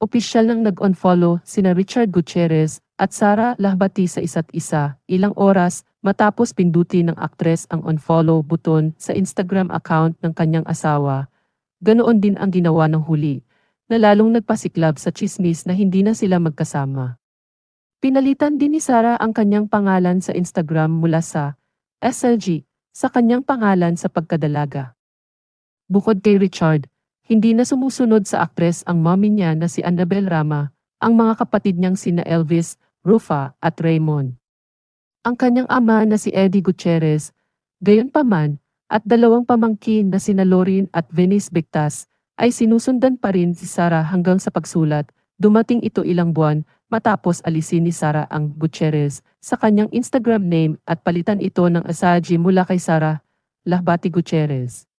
Opisyal nang nag-unfollow sina Richard Gutierrez at Sara Lahbati sa isa't isa ilang oras matapos pindutin ng aktres ang unfollow button sa Instagram account ng kanyang asawa. Ganoon din ang ginawa ng huli, na lalong nagpasiklab sa chismis na hindi na sila magkasama. Pinalitan din ni Sara ang kanyang pangalan sa Instagram mula sa SLG sa kanyang pangalan sa pagkadalaga. Bukod kay Richard, hindi na sumusunod sa aktres ang mommy niya na si Annabel Rama, ang mga kapatid niyang sina Elvis, Rufa at Raymond. Ang kanyang ama na si Eddie Gutierrez, gayon paman, at dalawang pamangkin na sina Lorin at Venice Bectas, ay sinusundan pa rin si Sara hanggang sa pagsulat, dumating ito ilang buwan matapos alisin ni Sara ang Gutierrez sa kanyang Instagram name at palitan ito ng asaji mula kay Sara, Lahbati Gutierrez.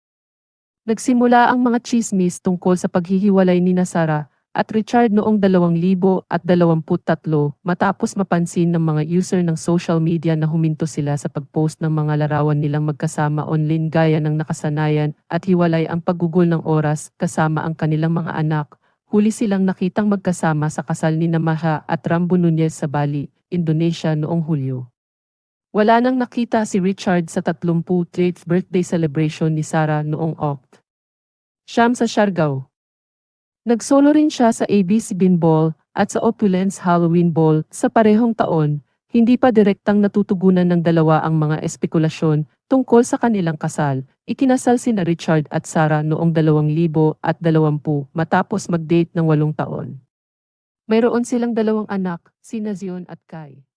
Nagsimula ang mga chismis tungkol sa paghihiwalay ni Sara at Richard noong 2023 matapos mapansin ng mga user ng social media na huminto sila sa pagpost ng mga larawan nilang magkasama online gaya ng nakasanayan at hiwalay ang paggugol ng oras kasama ang kanilang mga anak. Huli silang nakitang magkasama sa kasal ni Namaha at Rambo Nunez sa Bali, Indonesia noong Hulyo. Wala nang nakita si Richard sa 33th birthday celebration ni Sarah noong Oct. Siyam sa Siargao. Nagsolo rin siya sa ABC Bean Ball at sa Opulence Halloween Ball sa parehong taon, hindi pa direktang natutugunan ng dalawa ang mga espekulasyon tungkol sa kanilang kasal. Ikinasal sina Richard at Sarah noong 2020 matapos mag-date ng walong taon. Mayroon silang dalawang anak, sina Zion at Kai.